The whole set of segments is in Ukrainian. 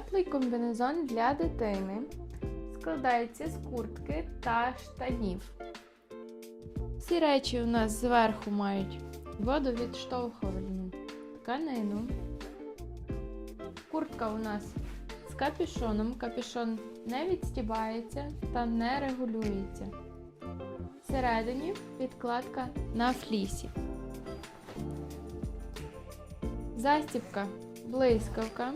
Теплий комбінезон для дитини складається з куртки та штанів. Всі речі у нас зверху мають водовідштовхувальну тканину. Куртка у нас з капюшоном. Капюшон не відстібається та не регулюється. Всередині підкладка на флісі. Застібка блискавка.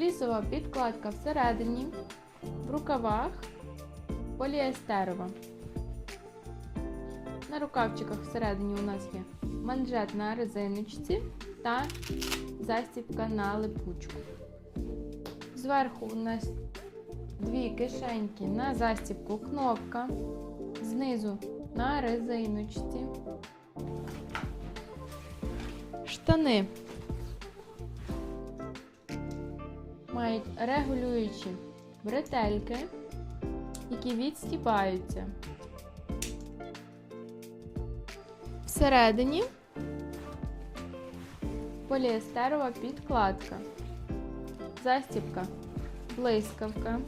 Флісова підкладка всередині, в рукавах поліестерова. На рукавчиках всередині у нас є манжет на резиночці та застібка на липучку. Зверху у нас дві кишеньки на застібку кнопка, знизу на резиночці. Штани мають регулюючі бретельки, які відстібаються. Всередині поліестерова підкладка, застібка, блискавка.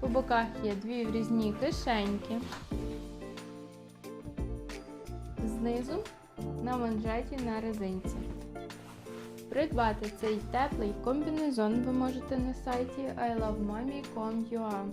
По боках є дві врізні кишеньки. Знизу на манжеті на резинці. Придбати цей теплий комбінезон ви можете на сайті ilovemami.com.ua